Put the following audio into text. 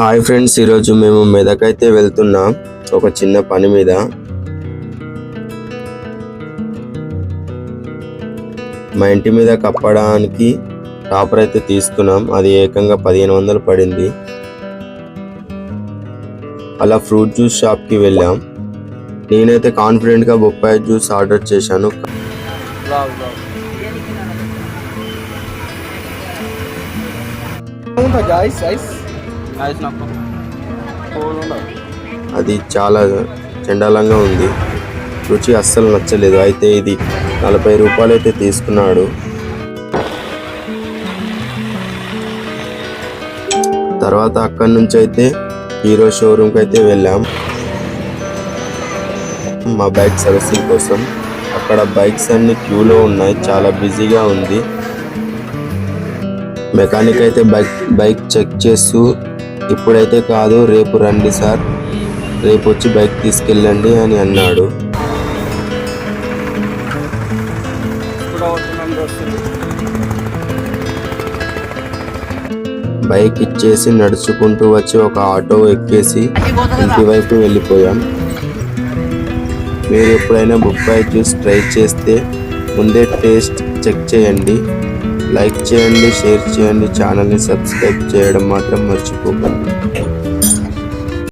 Hi friends ఈరోజు మేము మెదక్ అయితే వెళ్తున్నాం. ఒక చిన్న పని మీద. మా ఇంటి మీద కప్పడానికి టాపర్ అయితే తీసుకున్నాం. అది ఏకంగా పదిహేను వందలు పడింది. అలా ఫ్రూట్ జ్యూస్ షాప్కి వెళ్ళాం. నేనైతే కాన్ఫిడెంట్గా బొప్పాయి జ్యూస్ ఆర్డర్ చేశాను. ఐస్ ఐస్ అది చాలా చండాలంగా ఉంది. రుచి అస్సలు నచ్చలేదు. అయితే ఇది నలభై రూపాయలు అయితే తీసుకున్నాడు. తర్వాత అక్కడి నుంచి అయితే హీరో షోరూమ్కి అయితే వెళ్ళాం. మా బైక్ సర్వీసింగ్ కోసం. అక్కడ బైక్స్ అన్ని క్యూలో ఉన్నాయి. చాలా బిజీగా ఉంది. మెకానిక్ అయితే బైక్ బైక్ చెక్ చేస్తూ ఇప్పుడైతే కాదు రేపు రండి సార్. రేపు వచ్చి బైక్ తీసుకెళ్ళండి అని అన్నాడు. బైక్ ఇచ్చేసి నడుచుకుంటూ వచ్చి ఒక ఆటో ఎక్కేసి ఇంటి వైపు వెళ్ళిపోయాం. మీరు ఎప్పుడైనా బొప్పాయి జ్యూస్ ట్రై చేస్తే ముందే టేస్ట్ చెక్ చేయండి. లైక్ చేయండి షేర్ చేయండి ఛానల్ని సబ్స్క్రైబ్ చేయడం మాత్రం మర్చిపోకండి.